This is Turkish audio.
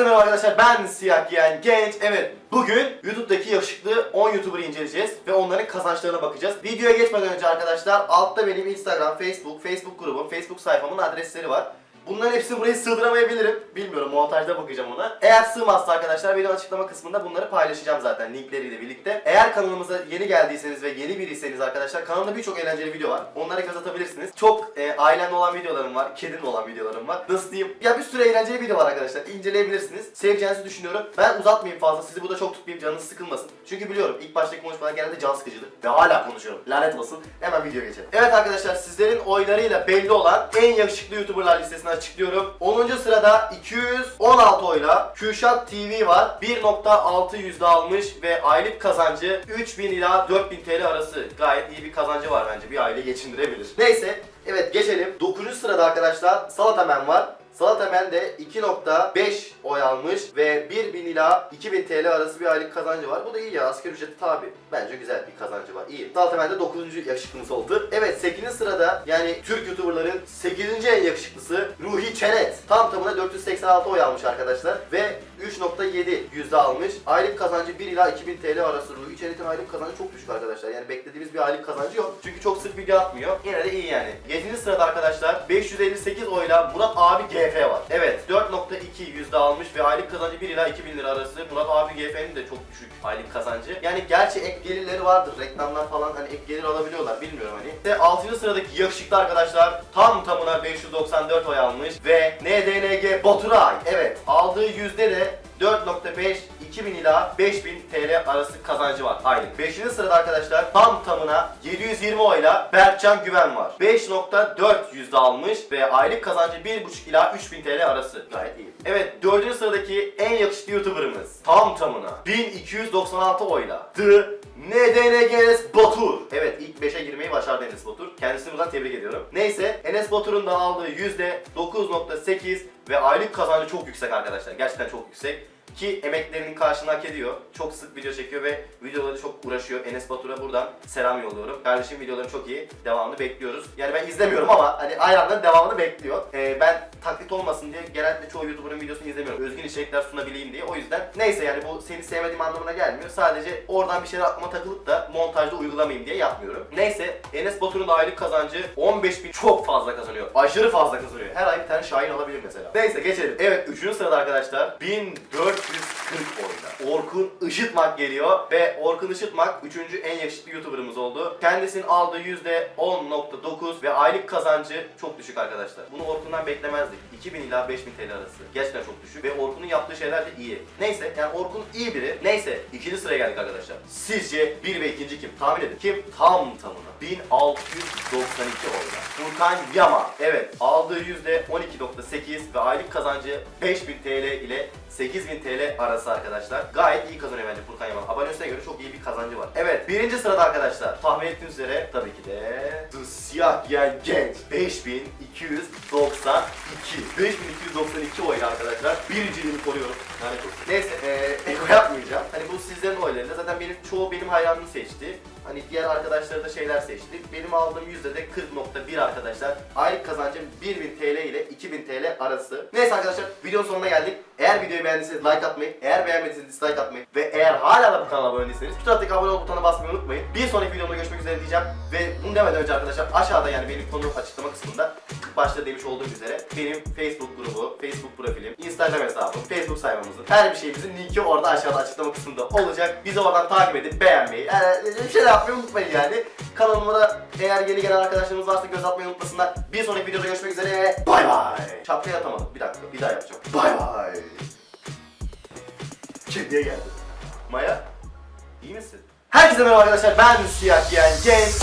Herkese merhaba arkadaşlar ben Siyah Giyen Genç. Evet bugün YouTube'daki yakışıklı 10 YouTuber'ı inceleyeceğiz ve onların kazançlarına bakacağız. Videoya geçmeden önce arkadaşlar altta benim Instagram, Facebook, Facebook grubum, Facebook sayfamın adresleri var. Bunların hepsini buraya sığdıramayabilirim. Bilmiyorum montajda bakacağım ona. Eğer sığmazsa arkadaşlar video açıklama kısmında bunları paylaşacağım zaten linkleriyle birlikte. Eğer kanalımıza yeni geldiyseniz ve yeni biriyseniz arkadaşlar kanalımda birçok eğlenceli video var. Onlara göz atabilirsiniz. Çok e, ailemle olan videolarım var, kedimle olan videolarım var. Nasıl diyeyim? Ya bir sürü eğlenceli video var arkadaşlar. İnceleyebilirsiniz. Seveceğinizi düşünüyorum. Ben uzatmayayım fazla. Sizi burada çok tutmayayım. Canınız sıkılmasın. Çünkü biliyorum ilk baştaki konuşmalar genelde can sıkıcıdır. Ve hala konuşuyorum. Lanet olsun. Hemen video geçelim. Evet arkadaşlar sizlerin oylarıyla belli olan en yakışıklı YouTuber'lar listesini açıklıyorum. 10. sırada 216 oyla Kürşat TV var. 1.6 yüzde almış ve aylık kazancı 3000 ila 4000 TL arası. Gayet iyi bir kazancı var bence. Bir aile geçindirebilir. Neyse Evet geçelim. 9. sırada arkadaşlar Salatamen var. Salatamen de 2.5 oy almış ve 1000 ila 2000 TL arası bir aylık kazancı var. Bu da iyi ya asgari ücreti tabi. Bence güzel bir kazancı var. İyi. Salatamen de 9. yakışıklımız oldu. Evet 8. sırada yani Türk YouTuber'ların 8. en yakışıklısı Ruhi Çenet. Tam tamına 486 oy almış arkadaşlar ve 3.7 yüzde almış. Aylık kazancı 1 ila 2000 TL arası. Ruhi Çenet'in aylık kazancı çok düşük arkadaşlar. Yani beklediğimiz bir aylık kazancı yok. Çünkü çok sık video atmıyor. Yine de iyi yani. 7. sırada arkadaşlar 558 oyla Murat abi GF var. Evet 4.2 yüzde almış ve aylık kazancı 1 ila 2000 lira arası. Murat abi GF'nin de çok düşük aylık kazancı. Yani gerçi ek gelirleri vardır. Reklamlar falan hani ek gelir alabiliyorlar bilmiyorum hani. Ve 6. sıradaki yakışıklı arkadaşlar tam tamına 594 oy almış ve NDNG Baturay. Evet aldığı yüzde de 4.5 2000 ila 5000 TL arası kazancı var aylık. 5. sırada arkadaşlar tam tamına 720 oyla Berkcan Güven var. 5.4 yüzde almış ve aylık kazancı 1.5 ila 3000 TL arası. Gayet iyi. Evet 4. sıradaki en yakışıklı YouTuber'ımız tam tamına 1296 oyla The NDNGS Batur. Evet ilk 5'e girmeyi başardı Enes Batur. Kendisini buradan tebrik ediyorum. Neyse Enes Batur'un da aldığı %9.8 ve aylık kazancı çok yüksek arkadaşlar. Gerçekten çok yüksek. Ki emeklerinin karşılığını hak ediyor. Çok sık video çekiyor ve videoları çok uğraşıyor. Enes Batur'a buradan selam yolluyorum. Kardeşim videoları çok iyi. Devamını bekliyoruz. Yani ben izlemiyorum ama hani ayranların devamını bekliyor. Ee, ben taklit olmasın diye genellikle çoğu YouTuber'ın videosunu izlemiyorum. Özgün içerikler sunabileyim diye. O yüzden neyse yani bu seni sevmediğim anlamına gelmiyor. Sadece oradan bir şeyler aklıma takılıp da montajda uygulamayayım diye yapmıyorum. Neyse Enes Batur'un aylık kazancı 15 bin çok fazla kazanıyor. Aşırı fazla kazanıyor. Her ay bir tane Şahin alabilir mesela. Neyse geçelim. Evet 3. sırada arkadaşlar 1440 oyla. Işıtmak geliyor ve Orkun Işıtmak 3. en yakışıklı YouTuber'ımız oldu. Kendisinin aldığı %10.9 ve aylık kazancı çok düşük arkadaşlar. Bunu Orkun'dan beklemezdik. 2000 ila 5000 TL arası. Gerçekten çok düşük ve Orkun'un yaptığı şeyler de iyi. Neyse yani Orkun iyi biri. Neyse ikinci sıraya geldik arkadaşlar. Sizce bir ve ikinci kim? Tahmin edin. Kim? Tam tamına. 1692 oyla. Furkan Yama. Evet aldığı %12.8 ve aylık kazancı 5000 TL ile 8000 TL arası arkadaşlar. Gayet iyi kazanıyor bence Furkan Yaman. Abonesine göre çok iyi bir kazancı var. Evet birinci sırada arkadaşlar. Tahmin ettiğiniz üzere tabii ki de The Siyah Giyen Genç 5292 5292 oyla arkadaşlar. Birinciliğini koruyorum. Lanet olsun. Neyse eee eko yapmayacağım. Hani bu sizlerin oylarıyla zaten benim çoğu benim hayranımı seçti. Hani diğer arkadaşları da şeyler seçti. Benim aldığım yüzde de 40.1 arkadaşlar. Aylık kazancım 1000 TL ile 2000 TL arası. Neyse arkadaşlar videonun sonuna geldik. Eğer videoyu beğendiyseniz like atmayı, eğer beğenmediyseniz dislike atmayı ve eğer hala da bu kanala abone değilseniz şu taraftaki abone ol butonuna basmayı unutmayın. Bir sonraki videomda görüşmek üzere diyeceğim ve bunu demeden önce arkadaşlar aşağıda yani benim konu açıklama kısmında başta demiş olduğum üzere benim Facebook grubu, Facebook profilim, Instagram hesabım, Facebook sayfamızın her bir şeyimizin linki orada aşağıda açıklama kısmında olacak. Bizi oradan takip edip beğenmeyi, yani bir şeyler yapmayı unutmayın yani. Kanalıma da eğer yeni gelen arkadaşlarımız varsa göz atmayı unutmasınlar. Bir sonraki videoda görüşmek üzere. Bay bay. Şapkayı atamadım. Bir dakika. Bir daha yapacağım. Bay bay. Kediye geldi. Maya. iyi misin? Herkese merhaba arkadaşlar. Ben Siyah Giyen Genç.